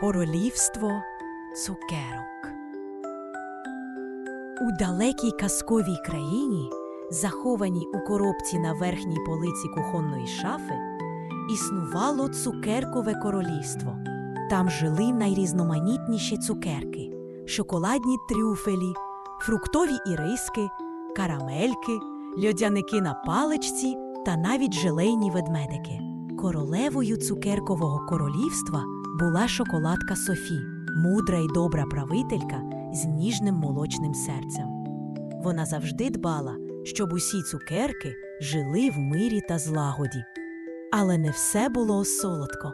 Королівство цукерок. У далекій казковій країні, захованій у коробці на верхній полиці кухонної шафи, існувало цукеркове королівство. Там жили найрізноманітніші цукерки, шоколадні трюфелі, фруктові іриски, карамельки, льодяники на паличці та навіть желейні ведмедики. Королевою цукеркового королівства була шоколадка Софі, мудра й добра правителька з ніжним молочним серцем. Вона завжди дбала, щоб усі цукерки жили в мирі та злагоді. Але не все було солодко.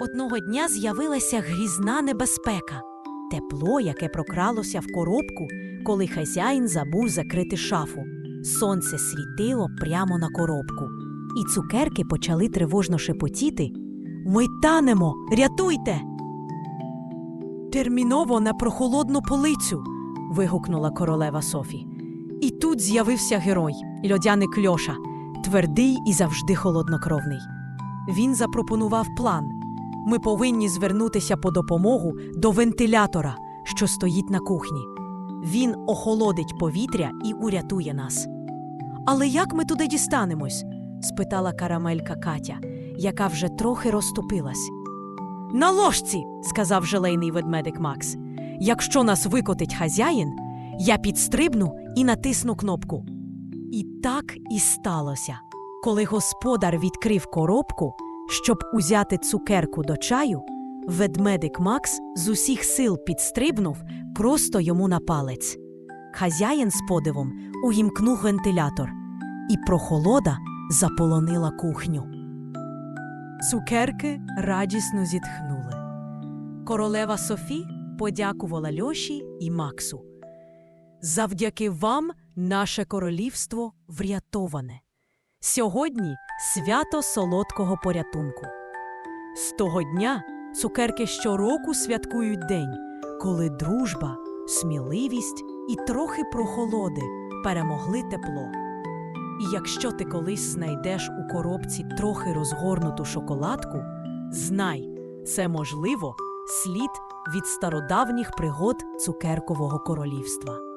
Одного дня з'явилася грізна небезпека тепло, яке прокралося в коробку, коли хазяїн забув закрити шафу. Сонце світило прямо на коробку, і цукерки почали тривожно шепотіти. Ми танемо, рятуйте. Терміново на прохолодну полицю. вигукнула королева Софі. І тут з'явився герой, льодяник Льоша, твердий і завжди холоднокровний. Він запропонував план. Ми повинні звернутися по допомогу до вентилятора, що стоїть на кухні. Він охолодить повітря і урятує нас. Але як ми туди дістанемось? спитала карамелька Катя, яка вже трохи розступилась. На ложці, сказав желейний ведмедик Макс. Якщо нас викотить хазяїн, я підстрибну і натисну кнопку. І так і сталося. Коли господар відкрив коробку, щоб узяти цукерку до чаю, ведмедик Макс з усіх сил підстрибнув просто йому на палець. Хазяїн з подивом увімкнув вентилятор, і прохолода заполонила кухню. Цукерки радісно зітхнули. Королева Софі подякувала Льоші і Максу. Завдяки вам наше королівство врятоване. Сьогодні свято солодкого порятунку. З того дня цукерки щороку святкують день, коли дружба, сміливість і трохи прохолоди перемогли тепло. І якщо ти колись знайдеш у коробці трохи розгорнуту шоколадку, знай, це можливо слід від стародавніх пригод цукеркового королівства.